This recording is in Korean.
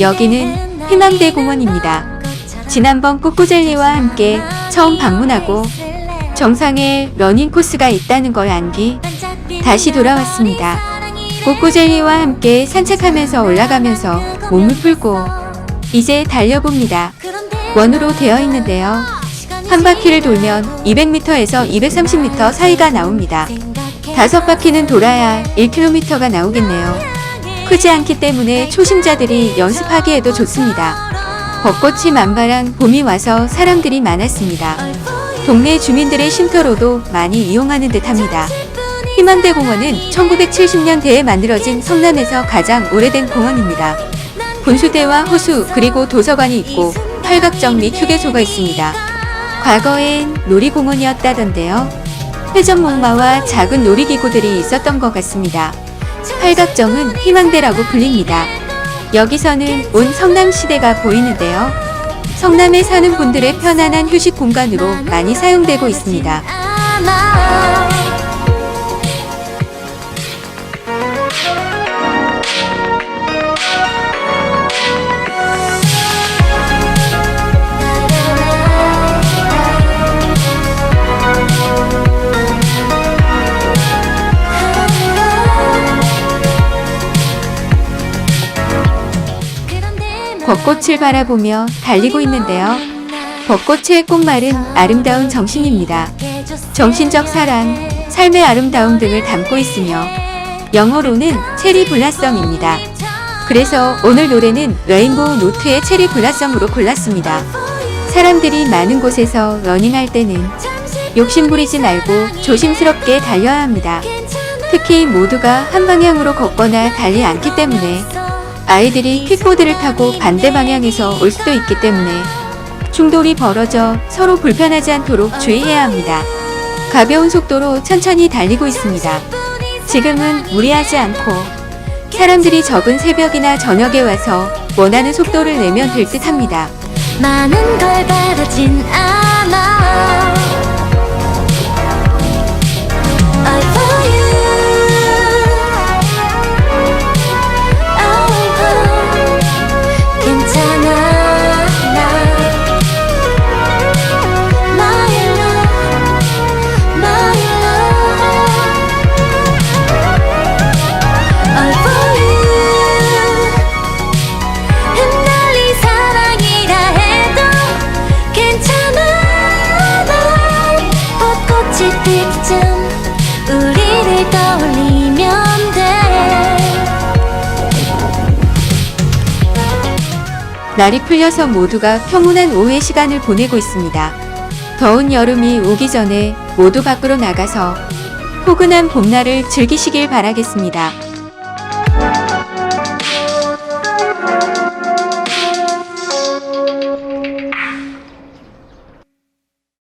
여기는 희망대 공원입니다. 지난번 꼬꼬젤리와 함께 처음 방문하고 정상에 러닝 코스가 있다는 걸 안 뒤 다시 돌아왔습니다. 꼬꼬젤리와 함께 산책하면서 올라가면서 몸을 풀고 이제 달려봅니다. 원으로 되어 있는데요. 한 바퀴를 돌면 200m에서 230m 사이가 나옵니다. 다섯 바퀴는 돌아야 1km가 나오겠네요. 크지 않기 때문에 초심자들이 연습하기에도 좋습니다. 벚꽃이 만발한 봄이 와서 사람들이 많았습니다. 동네 주민들의 쉼터로도 많이 이용하는 듯합니다. 희망대 공원은 1970년대에 만들어진 성남에서 가장 오래된 공원입니다. 분수대와 호수 그리고 도서관이 있고 팔각정 및 휴게소가 있습니다. 과거엔 놀이공원이었다던데요. 회전목마와 작은 놀이기구들이 있었던 것 같습니다. 팔각정은 희망대라고 불립니다. 여기서는 온 성남시대가 보이는데요. 성남에 사는 분들의 편안한 휴식 공간으로 많이 사용되고 있습니다. 벚꽃을 바라보며 달리고 있는데요. 벚꽃의 꽃말은 아름다운 정신입니다. 정신적 사랑, 삶의 아름다움 등을 담고 있으며 영어로는 체리 블라썸입니다. 그래서 오늘 노래는 레인보우 노트의 체리 블라썸으로 골랐습니다. 사람들이 많은 곳에서 러닝할 때는 욕심부리지 말고 조심스럽게 달려야 합니다. 특히 모두가 한 방향으로 걷거나 달리 않기 때문에 아이들이 킥보드를 타고 반대 방향에서 올 수도 있기 때문에 충돌이 벌어져 서로 불편하지 않도록 주의해야 합니다. 가벼운 속도로 천천히 달리고 있습니다. 지금은 무리하지 않고 사람들이 적은 새벽이나 저녁에 와서 원하는 속도를 내면 될 듯 합니다. 날이 풀려서 모두가 평온한 오후의 시간을 보내고 있습니다. 더운 여름이 오기 전에 모두 밖으로 나가서 포근한 봄날을 즐기시길 바라겠습니다.